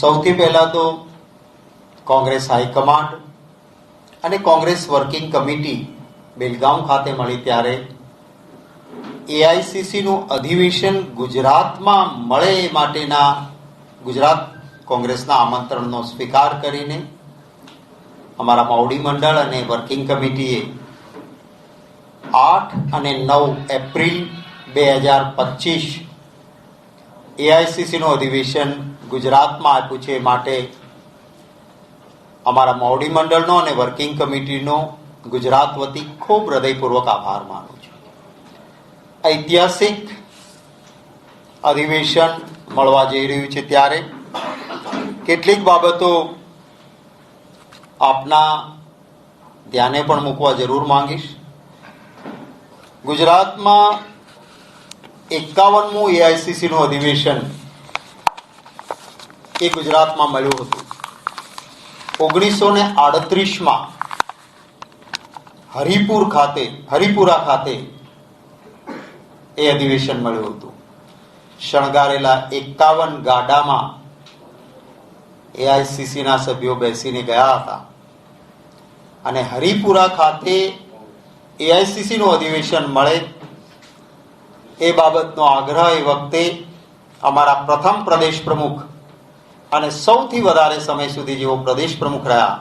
સૌથી પહેલા તો કોંગ્રેસ હાઈકમાન્ડ અને કોંગ્રેસ વર્કિંગ કમિટી બેલગામ ખાતે મળી ત્યારે એઆઈસીસીનું અધિવેશન ગુજરાતમાં મળે એ માટેના ગુજરાત કોંગ્રેસના આમંત્રણનો સ્વીકાર કરીને અમારા માવડી મંડળ અને વર્કિંગ કમિટીએ આઠ અને નવ એપ્રિલ બે હજાર પચીસ એઆઈસીસીનું અધિવેશન ગુજરાતમાં આપ્યું છે માટે અમારા મોવડી મંડળનો અને વર્કિંગ કમિટીનો ગુજરાત વતી ખૂબ હૃદયપૂર્વક આભાર માનું છું. ઐતિહાસિક અધિવેશન મળવા જઈ રહ્યું છે ત્યારે કેટલીક બાબતો આપના ધ્યાને પણ મૂકવા જરૂર માંગીશ. ગુજરાતમાં એકાવનમું એઆઈસીસીનું અધિવેશન એ ગુજરાતમાં મળ્યું હતું. ઓગણીસો ને આડત્રીસમાં હરિપુર ખાતે, હરિપુરા ખાતે એ અધિવેશન મળ્યું હતું. શણગારેલા એકાવન ગાડામાં એઆઈસીસીના સભ્યો બેસીને ગયા હતા. અને હરિપુરા ખાતે એઆઈસીસીનું અધિવેશન મળે એ બાબતનો આગ્રહ એ વખતે અમારા પ્રથમ પ્રદેશ પ્રમુખ અને સૌથી વધારે સમય સુધી જેઓ પ્રદેશ પ્રમુખ રહ્યા,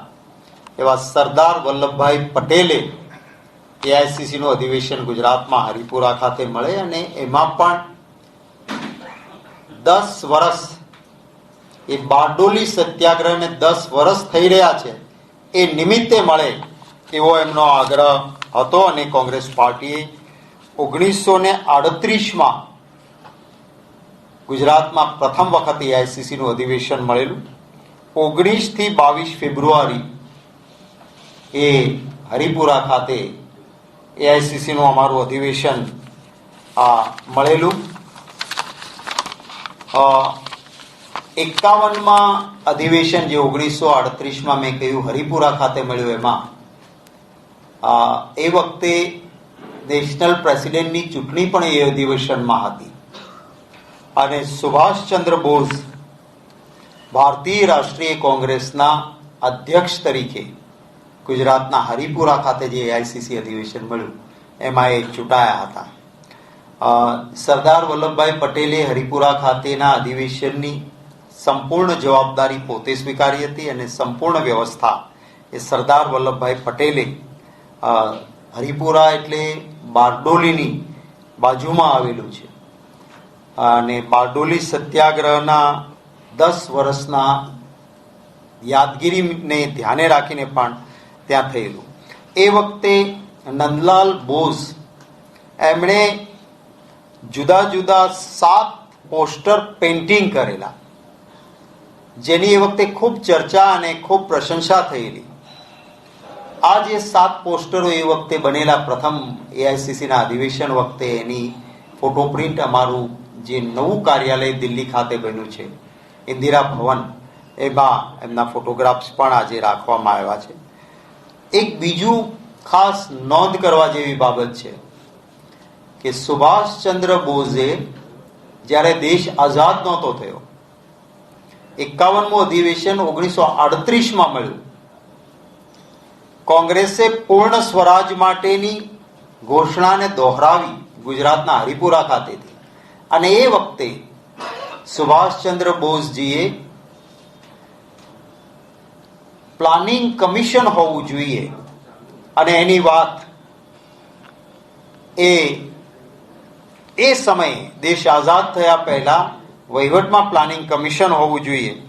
એવા સરદાર વલ્લભભાઈ પટેલે એઆઈસીસીનું અધિવેશન ગુજરાતમાં હરિપુરા ખાતે મળે અને એમાં પણ દસ વર્ષ એ બારડોલી સત્યાગ્રહને દસ વર્ષ થઈ રહ્યા છે. એ નિમિત્તે મળે એવો એમનો આગ્રહ હતો અને કોંગ્રેસ પાર્ટીએ ઓગણીસો ને આડત્રીસમાં ગુજરાતમાં પ્રથમ વખત એઆઈસીસીનું અધિવેશન મળેલું. ઓગણીસથી બાવીસ ફેબ્રુઆરી એ હરિપુરા ખાતે એઆઈસીસીનું અમારું અધિવેશન મળેલું. એકાવનમાં અધિવેશન જે ઓગણીસો અડત્રીસમાં મેં કહ્યું હરિપુરા ખાતે મળ્યું એમાં. એ વખતે નેશનલ પ્રેસિડેન્ટની ચૂંટણી પણ એ અધિવેશનમાં હતી. અને સુભાષચંદ્ર બોઝ ભારતીય રાષ્ટ્રીય કોંગ્રેસના અધ્યક્ષ તરીકે ગુજરાતના હરિપુરા ખાતે જે એઆઈસીસી અધિવેશન મળ્યું, એમાં એ ચૂંટાયા હતા. સરદાર વલ્લભભાઈ પટેલે હરિપુરા ખાતેના અધિવેશનની સંપૂર્ણ જવાબદારી પોતે સ્વીકારી હતી અને સંપૂર્ણ વ્યવસ્થા એ સરદાર વલ્લભભાઈ પટેલે હરિપુરા એટલે બારડોલીની બાજુમાં આવેલું છે. અને બારડોલી સત્યાગ્રહના દસ વર્ષના યાદગીરીને ધ્યાને રાખીને પણ ત્યાં થયેલું. એ વખતે નંદલાલ બોઝ એમણે જુદા જુદા સાત પોસ્ટર પેઇન્ટિંગ કરેલા, જેની એ વખતે ખૂબ ચર્ચા અને ખૂબ પ્રશંસા થયેલી. આ જે સાત પોસ્ટરો એ વખતે બનેલા પ્રથમ એઆઈસીસીના અધિવેશન વખતે એની ફોટો પ્રિન્ટ અમારું જે નવું કાર્યાલય દિલ્હી ખાતે બન્યું છે, ઇન્દિરા ભવન એમાં એમના ફોટોગ્રાફ્સ પણ આજે રાખવામાં આવ્યા છે. એક બીજું ખાસ નોંધ કરવા જેવી બાબત છે કે સુભાષચંદ્ર બોઝે જ્યારે દેશ આઝાદ નહોતો થયો, એકાવનમું અધિવેશન ઓગણીસો આડત્રીસમાં મળ્યું. કોંગ્રેસે પૂર્ણ સ્વરાજ માટેની ઘોષણાને દોહરાવી ગુજરાતના હરિપુરા ખાતેથી. અને એ વખતે સુભાષચંદ્ર બોઝજીએ પ્લાનિંગ કમિશન હોવું જોઈએ. અને એની વાત એ એ સમયે દેશ આઝાદ થયા પહેલા વહીવટમાં પ્લાનિંગ કમિશન હોવું જોઈએ.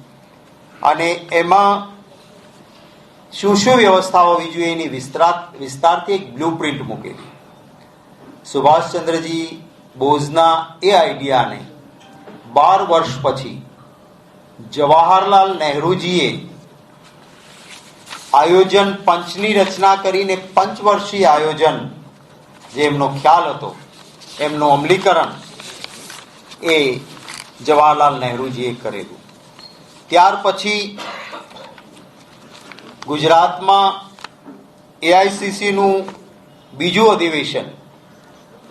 અને એમાં શું શું વ્યવસ્થા હોવી જોઈએ એની વિસ્તાર વિસ્તારથી એક બ્લુ પ્રિન્ટ મૂકેલી. સુભાષચંદ્રજી બોઝના એ આઈડિયાને બાર વર્ષ પછી જવાહરલાલ નહેરુજીએ આયોજન પંચની રચના કરીને પંચવર્ષીય આયોજન જે એમનો ખ્યાલ હતો, એમનું અમલીકરણ એ જવાહરલાલ નહેરુજીએ કરેલું. ત્યાર પછી ગુજરાતમાં એઆઈસીસીનું બીજું અધિવેશન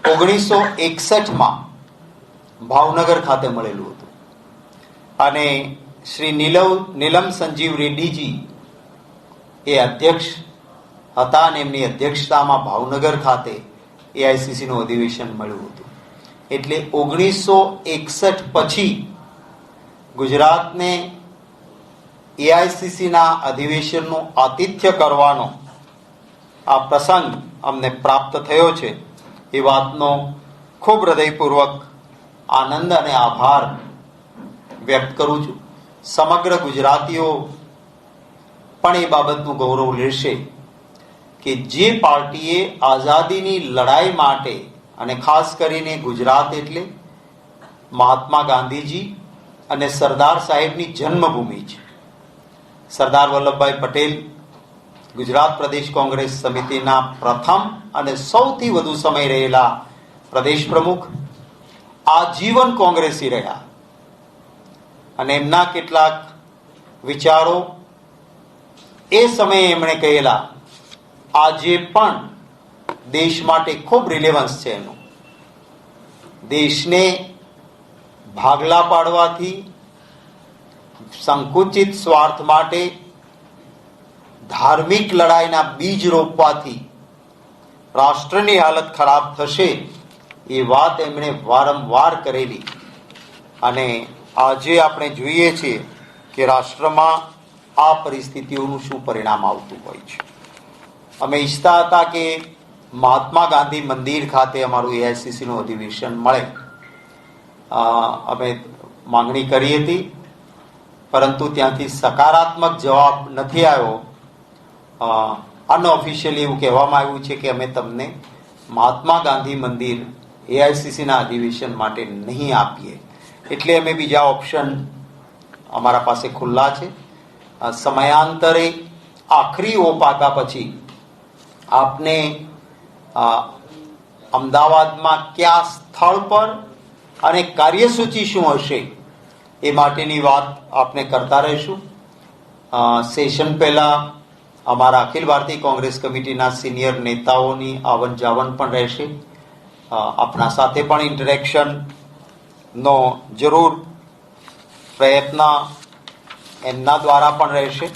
ઓગણીસો એકસઠમાં ભાવનગર ખાતે મળેલું હતું. અને શ્રી નીલવ, નીલમ સંજીવ રેડ્ડીજી એ અધ્યક્ષ હતા અને એમની અધ્યક્ષતામાં ભાવનગર ખાતે એઆઈસીસીનું અધિવેશન મળ્યું હતું. એટલે ઓગણીસો એકસઠ પછી ગુજરાતને એઆઈસીસીના અધિવેશનનું આતિથ્ય કરવાનો આ પ્રસંગ અમને પ્રાપ્ત થયો છે. એ વાતનો ખૂબ હૃદયપૂર્વક આનંદ અને આભાર વ્યક્ત કરું છું. સમગ્ર ગુજરાતીઓ પણ એ બાબતનું ગૌરવ લેશે કે જે પાર્ટીએ આઝાદીની લડાઈ માટે અને ખાસ કરીને ગુજરાત એટલે મહાત્મા ગાંધીજી અને સરદાર સાહેબની જન્મભૂમિ છે. સરદાર વલ્લભભાઈ પટેલ ગુજરાત પ્રદેશ કોંગ્રેસ સમિતિના પ્રથમ અને સૌથી વધુ સમય રહેલા પ્રદેશ પ્રમુખ આજીવન કોંગ્રેસી રહ્યા. અને એમના કેટલાક વિચારો એ સમયે એમણે કહેલા, આજે પણ દેશ માટે ખૂબ રિલેવન્સ છે એનું. દેશને ભાગલા પાડવાથી સંકુચિત સ્વાર્થ માટે ધાર્મિક લડાઈના બીજ રોપવાથી રાષ્ટ્રની હાલત ખરાબ થશે એ વાત એમણે વારંવાર કરેલી. અને આજે આપણે જોઈએ છીએ કે રાષ્ટ્રમાં આ પરિસ્થિતિઓનું શું પરિણામ આવતું હોય છે. અમે ઈચ્છતા હતા કે મહાત્મા ગાંધી મંદિર ખાતે અમારું એઆઈસીસીનું અધિવેશન મળે. અમે માંગણી કરી હતી, પરંતુ ત્યાંથી સકારાત્મક જવાબ નથી આવ્યો. અનઓફિશિયલી એવું કહેવામાં આવ્યું છે કે અમે તમને મહાત્મા ગાંધી મંદિર એઆઈસીસીના અધિવેશન માટે નહીં આપીએ. એટલે અમે બીજા ઓપ્શન અમારા પાસે ખુલ્લા છે. સમયાંતરે આખરી ઓપાકા પછી આપને અમદાવાદમાં કયા સ્થળ પર અને કાર્યસૂચિ શું હશે એ માટેની વાત આપને કરતા રહીશું. સેશન પહેલા અમારા અખિલ ભારતીય કોંગ્રેસ કમિટીના સિનિયર નેતાઓની આવન જાવન પણ રહેશે. આપણા સાથે પણ ઇન્ટરેક્શનનો જરૂર પ્રયત્ન એમના દ્વારા પણ રહેશે.